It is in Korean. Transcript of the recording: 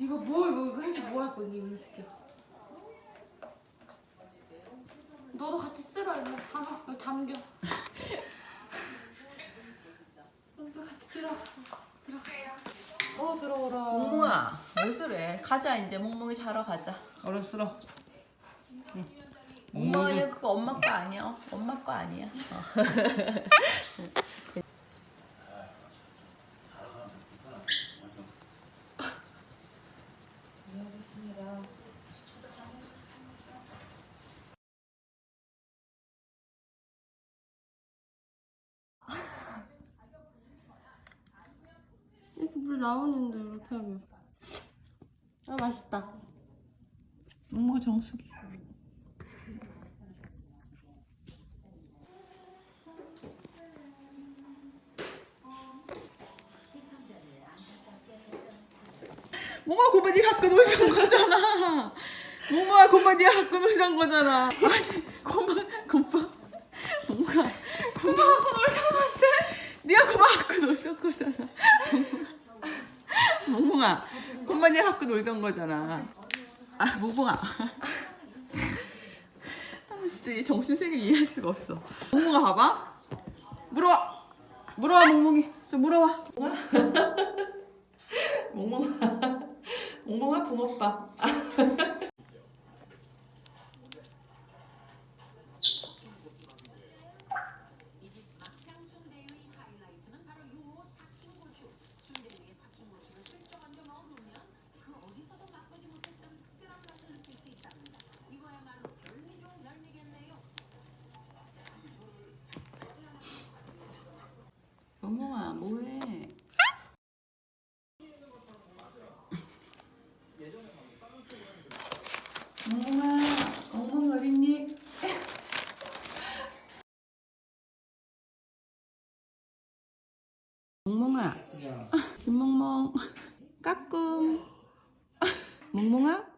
네가 뭘 뭐, 해서 뭐할 거니 이 새끼야. 너도 같이 쓰라 이거 담아 이거 담겨. 너도 같이 들어. 어 들어오라. 몽몽아 왜 그래? 가자 이제 몽몽이 자러 가자. 얼른 쓸어. 몽몽이는 그거 엄마 거 아니야. 엄마 거 아니야. 어. 이렇게 물 나오는데 이렇게 하면. 아 맛있다. 몽몽아 정수기. 몽몽아 고마 네가 갖고 놀던 거잖아. 몽몽아 고마 네가 갖고 놀던 거잖아. 아니 고마 고마 몽몽아 고마 갖고 놀던 건데 네가 고마 갖고 놀던 거잖아. 고마 네가 갖고 놀던 거잖아. 아 몽몽아. 아 진짜 이 정신세계 이해할 수가 없어. 몽몽아 봐봐. 물어와. 물어와 몽몽이. 좀 물어와. 몽몽아. 몽몽아 붕어빵. 몽몽아 뭐해? 몽몽아, 몽몽이 어딨니? 몽몽아, 김몽몽, 까꿍, 몽몽아,